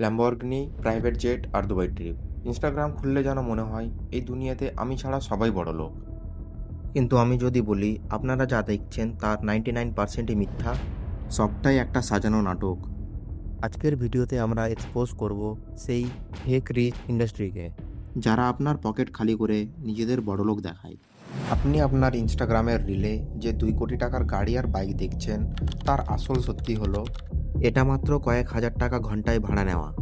Lamborghini private jet আর Dubai trip Instagram খুললে যেন মনে হয়, এই দুনিয়াতে আমি ছাড়া সবাই বড় লোক। কিন্তু আমি যদি বলি, আপনারা যা দেখছেন তার নাইনটি নাইন পার্সেন্টই মিথ্যা। সবটাই একটা সাজানো নাটক। আজকের ভিডিওতে আমরা এক্সপোজ করব সেই ফেক রিচ ইন্ডাস্ট্রিকে যারা আপনার পকেট খালি করে নিজেদের বড়লোক দেখায়। আপনি আপনার ইনস্টাগ্রামের রিলে যে দুই কোটি টাকার গাড়ি আর বাইক দেখছেন, তার আসল সত্যি হলো এটা মাত্র কয়েক হাজার টাকা ঘন্টায় ভাড়া নেওয়া।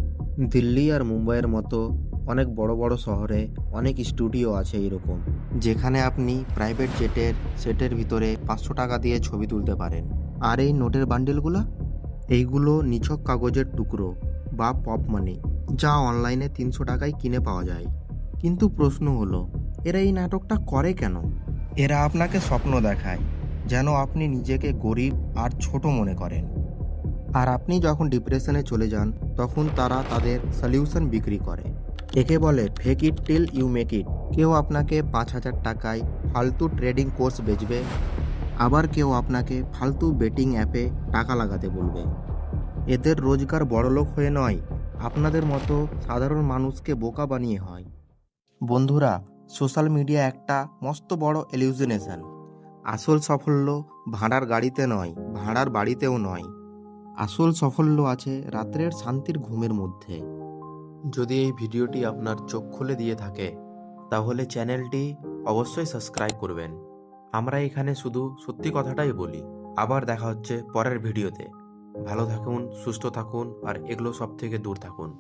দিল্লি আর মুম্বাইয়ের মতো অনেক বড় বড় শহরে অনেক স্টুডিও আছে এরকম যেখানে আপনি প্রাইভেট জেটের সেটের ভিতরে পাঁচশো টাকা দিয়ে ছবি তুলতে পারেন। আর এই নোটের বান্ডেলগুলো? এইগুলো নিছক কাগজের টুকরো বা পপ মানি, যা অনলাইনে তিনশো টাকায় কিনে পাওয়া যায়। কিন্তু প্রশ্ন হলো, এরা এই নাটকটা করে কেন? এরা আপনাকে স্বপ্ন দেখায়, যেন আপনি নিজেকে গরিব আর ছোট মনে করেন। আর আপনি যখন ডিপ্রেশনে চলে যান, তখন তারা তাদের সলিউশন বিক্রি করে। একে বলে fake it till you make it কেউ আপনাকে পাঁচ হাজার টাকায় ফালতু ট্রেডিং কোর্স বেচবে, আবার কেউ আপনাকে ফালতু বেটিং অ্যাপে টাকা লাগাতে বলবে। এদের রোজগার বড়লোক হয়ে নয়, আপনাদের মতো সাধারণ মানুষকে বোকা বানিয়ে হয়। বন্ধুরা সোশ্যাল মিডিয়া একটা মস্ত বড় এলিউজিনেশন আসল সাফল্য ভাড়ার গাড়িতে নয়, ভাড়ার বাড়িতেও নয়। আসল সাফল্য আছে রাত্রের শান্তির ঘুমের মধ্যে। যদি এই ভিডিওটি আপনার চোখ খুলে দিয়ে থাকে, তাহলে চ্যানেলটি অবশ্যই সাবস্ক্রাইব করবেন। আমরা এখানে শুধু সত্যি কথাটাই বলি। আবার দেখা হচ্ছে পরের ভিডিওতে। ভালো থাকুন, সুস্থ থাকুন, আর এগুলো সব থেকে দূর থাকুন।